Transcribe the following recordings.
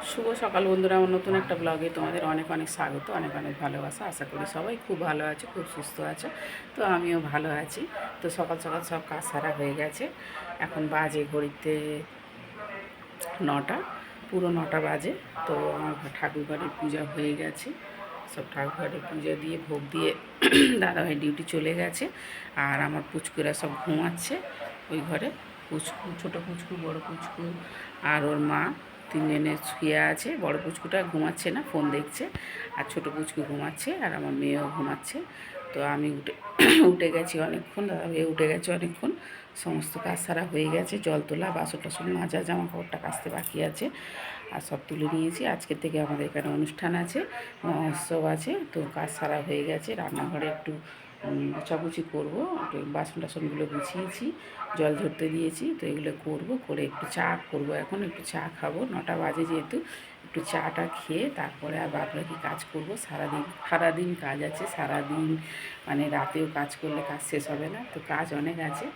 শুভ সকাল বন্ধুরা, আমার নতুন একটা ব্লগে তোমাদের অনেক অনেক স্বাগত, অনেক অনেক ভালোবাসা। আশা করি সবাই খুব ভালো আছে, খুব সুস্থ আছে, তো আমিও ভালো আছি। তো সকাল সকাল সব কাজ সারা হয়ে গেছে। এখন বাজে ঘড়িতে নটা, পুরো নটা বাজে, তো আমার ঠাকুর বাড়ির পূজা হয়ে গেছে। সব ঠাকুর বাড়ির পূজা দিয়ে, ভোগ দিয়ে দাদাভাই ডিউটি চলে গেছে, আর আমার পুচকুরা সব ঘুমাচ্ছে ওই ঘরে। পুচকু, ছোটো পুচকু, বড় পুচকু, আর ওর মা তিনজনে শুয়ে আছে। বড় পুচকুটা ঘুমাচ্ছে না, ফোন দেখছে আর ছোট পুচকু ঘুমাচ্ছে আর আমার মেয়েও ঘুমাচ্ছে। তো আমি উঠে উঠে গেছি অনেকক্ষণ, দাদা ভাই উঠে গেছে অনেকক্ষণ। সমস্ত কাজ সারা হয়ে গেছে, জল তোলা বাসন টাসন মাজা জামা কাপড়টা কাচতে বাকি আছে। আর সব তুলে নিয়েছি। আজকে থেকে আমাদের এখানে অনুষ্ঠান আছে, মহোৎসব আছে, তো কাজ সারা হয়ে গেছে। রান্নাঘরে একটু গুছাগুছি করব, একটু বাসন টাসনগুলো গুছিয়েছি, জল ধরতে দিয়েছি, তো এগুলো করব, করে একটু চা করব এখন, একটু চা খাব। নটা বাজে যেহেতু, একটু চাটা খেয়ে তারপরে আর বাকি কাজ করব। সারাদিন সারাদিন কাজ আছে, সারাদিন মানে রাতেও কাজ করলে কাজ শেষ হবে না। তো কাজ অনেক আছে,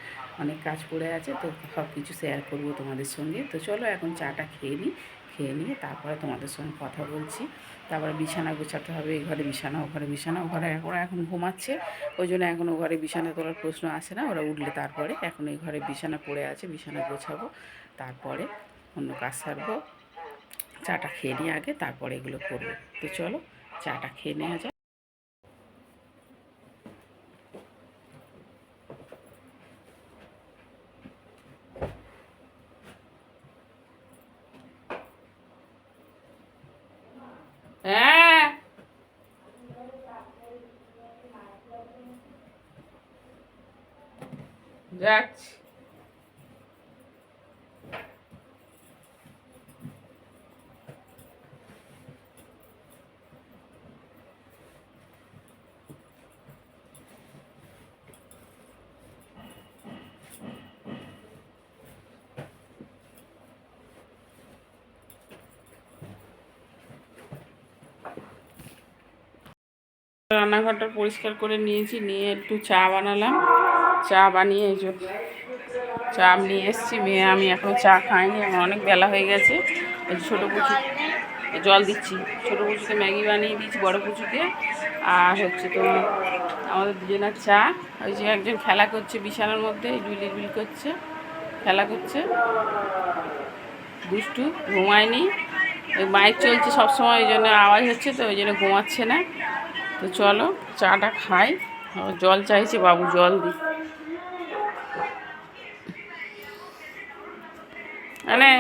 অনেক কাজ পড়ে আছে, তো সব কিছু শেয়ার করব তোমাদের সঙ্গে। তো চলো এখন চাটা খেয়ে নিই। খেয়ে নিয়ে তারপরে তোমাদের সঙ্গে কথা বলছি। তারপরে বিছানা গোছাতে হবে, এই ঘরে বিছানা, ও ঘরে বিছানা, ও ঘরে ওরা এখন ঘুমাচ্ছে। ওই জন্য এখন ও ঘরে বিছানা তোলার প্রশ্ন আসে না, ওরা উঠলে তারপরে এখন এই ঘরে বিছানা পড়ে আছে, বিছানা গোছাবো, তারপরে অন্য কাজ সারবো, চাটা খেয়ে নিয়ে আগে তারপরে এগুলো করব। তো চলো, চাটা খেয়ে নেওয়া যাক হ্যাঁ যাচ্ছি রান্নাঘরটা পরিষ্কার করে নিয়েছি নিয়ে একটু চা বানালাম। চা বানিয়ে এই যে চা নিয়ে এসেছি। মেয়ে আমি এখন চা খাইনি এখন অনেক বেলা হয়ে গেছে। ছোটো পুচু জল দিচ্ছি। ছোটো পুচুকে ম্যাগি বানিয়ে দিচ্ছি বড়ো পুচুকে আর হচ্ছে তো আমাদের দুজনের চা। ওই যে একজন খেলা করছে বিছানার মধ্যে জুলি জুলি করছে, খেলা করছে। দুষ্টু ঘুমায়নি। ওই মাইক চলছে সবসময়, ওই জন্য আওয়াজ হচ্ছে তো, ওই জন্য ঘুমাচ্ছে না। তো চলো, চাটা খাই। জল চাইছে, বাবু জল দি মানে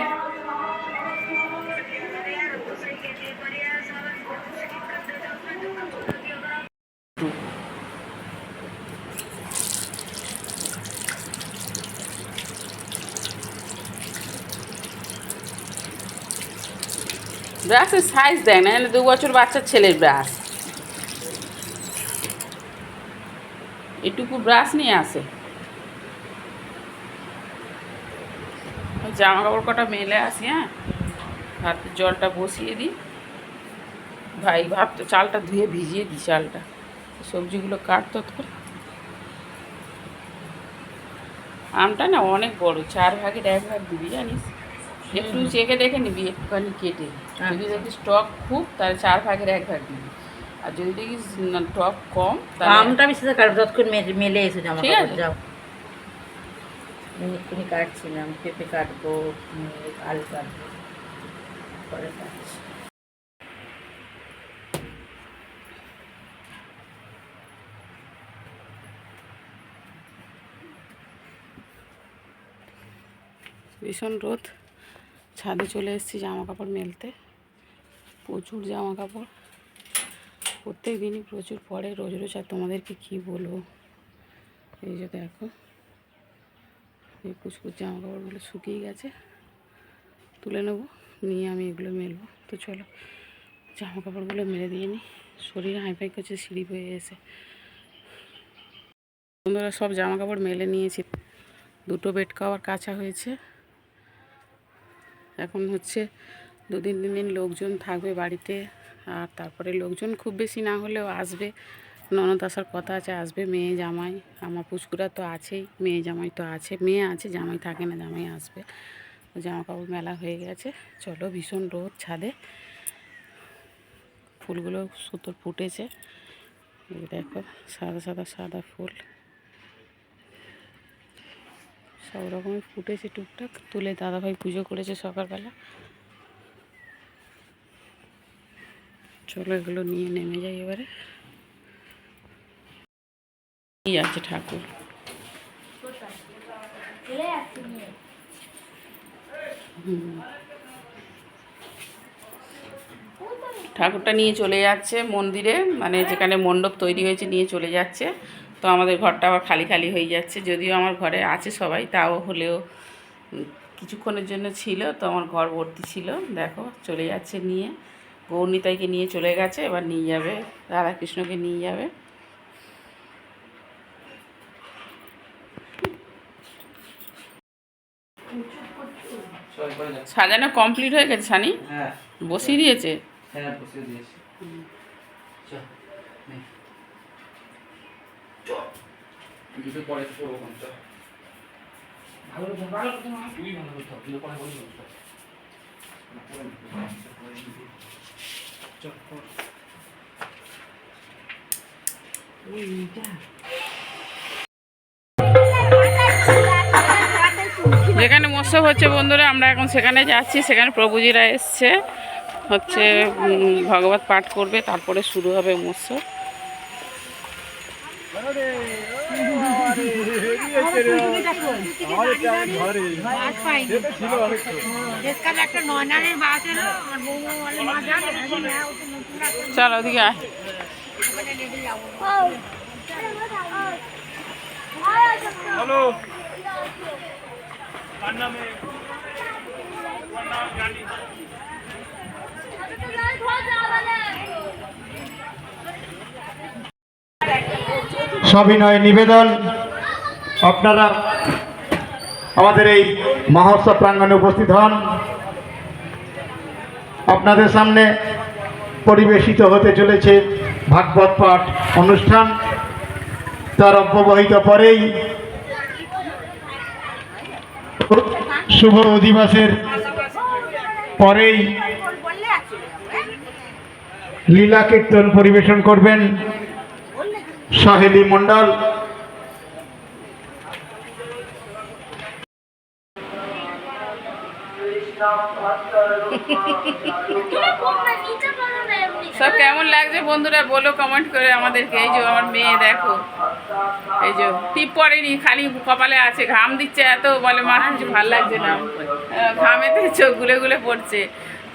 ব্রাশের সাইজ দেয় না দু বছর বাচ্চার ছেলের ব্রাশ এটুকু ব্রাশ নিয়ে আসে জামা কাপড় কটা মেলে আসি হ্যাঁ? ভাতের জলটা বসিয়ে দিই। ভাই ভাত চালটা ধুয়ে ভিজিয়ে দিই চালটা। সবজিগুলো কাটতো তো আমটা না অনেক বড় চার ভাগের এক ভাগ দিবি জানিস? একটু চেখে দেখে নিবি একটুখানি কেটে। যদি দেখিস টক খুব তাহলে চার ভাগের এক ভাগ দিবি। আর যদি দেখিস টক কম আমটা আমি সেটা কাটবো মেলে এসে জামা ঠিক কাপড় আছে। যাও। এক্ষুনি কাটছিলাম, পেঁপে কাটবো আলু কাটবো। পরে কাটছি। ভীষণ রোদ। ছাদে চলে এসেছি জামা কাপড় মেলতে। প্রচুর জামা কাপড়। প্রত্যেক দিনই প্রচুর পরে। রোজ রোজ আর তোমাদেরকে কী বলব? এই যে দেখো। এই কুচকুচ জামা কাপড়গুলো শুকিয়ে গেছে। তুলে নেব, নিয়ে আমি এগুলো মেলবো। তো চলো জামা কাপড়গুলো মেলে দিয়ে নিই শরীর হাইফাই করছে, সিঁড়ি বয়ে এসে বন্ধুরা, সব জামা কাপড় মেলে নিয়েছি। দুটো বেড কভার কাচা হয়েছে। এখন হচ্ছে দু তিন তিন দিন লোকজন থাকবে বাড়িতে, আর তারপরে লোকজন খুব বেশি না হলেও আসবে। ননদ আসার কথা আছে, আসবে মেয়ে জামাই। আমার পুচকুরা তো আছেই, মেয়ে জামাই তো আছে, মেয়ে আছে, জামাই থাকে না, জামাই আসবে। জামা কাপড় মেলা হয়ে গেছে। চলো ভীষণ রোদ ছাদে। ফুলগুলো সুতোর ফুটেছে। দেখো, সাদা সাদা সাদা ফুল। সব রকমের ফুটেছে টুকটাক। তুলে দাদাভাই পুজো করেছে সকালবেলা। চলো এগুলো নিয়ে নেমে যাই এবারে। এই আছে ঠাকুর। ঠাকুরটা নিয়ে চলে যাচ্ছে মন্দিরে মানে যেখানে মণ্ডপ তৈরি হয়েছে নিয়ে চলে যাচ্ছে। তো আমাদের ঘরটা আবার খালি খালি হয়ে যাচ্ছে, যদিও আমার ঘরে আছে সবাই, তাও হলেও কিছুক্ষণের জন্য ছিল, তো আমার ঘর ভর্তি ছিল। দেখো, চলে যাচ্ছে নিয়ে। গৌরনীতাইকে নিয়ে চলে গেছে, এবার নিয়ে যাবে, রাধাকৃষ্ণকে নিয়ে যাবে চল করে যা সাজানো কমপ্লিট হয়ে গেছে সানি? হ্যাঁ। বসিয়ে দিয়েছে? হ্যাঁ বসিয়ে দিয়েছি। চল যেখানে মৎস্য হচ্ছে বন্ধুরা, আমরা এখন সেখানে যাচ্ছি। সেখানে প্রভুজিরা এসছে। হচ্ছে ভগবত পাঠ করবে, তারপরে শুরু হবে মৎস্য। চল ওদিকে আয়। সবিনয় নিবেদন। আপনারা আমাদের এই মহোৎসব প্রাঙ্গণে উপস্থিত হন। আপনাদের সামনে পরিবেশিত হতে চলেছে ভাগবত পাঠ অনুষ্ঠান। তার অব্যবহিত পরেই শুভ অধিবাসের পরেই লীলা কীর্তন পরিবেশন করবেন সাহেলি মণ্ডল। সব কেমন লাগছে বন্ধুরা বলো কমেন্ট করে আমাদেরকে। এই যে আমার মেয়ে দেখো। এই যে টিপ পরেনি খালি কপালে আছে, ঘাম দিচ্ছে এত, বলে, মা, কিছু ভালো লাগছে না। ঘামেতে চোখ গুলে গুলে পড়ছে।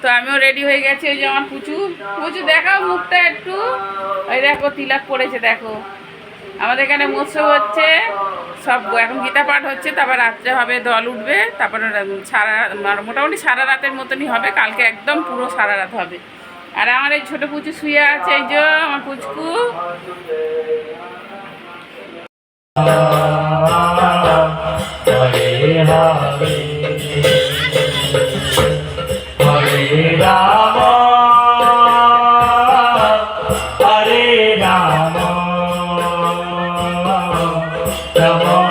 তো আমিও রেডি হয়ে গেছি ওই যে আমার পুচু। পুচু, দেখাও মুখটা একটু। ওই দেখো, তিলাক পড়েছে, দেখো। আমাদের এখানে মৎস্য হচ্ছে, সব এখন গীতা পাঠ হচ্ছে, তারপর রাত্রে হবে, দল উঠবে, তারপরে সারা মোটামুটি সারা রাতের মতনই হবে, কালকে একদম পুরো সারা রাত হবে। আর আমার এই ছোট পুচু শুয়ে আছে এই যে আমার পুচকু Come on.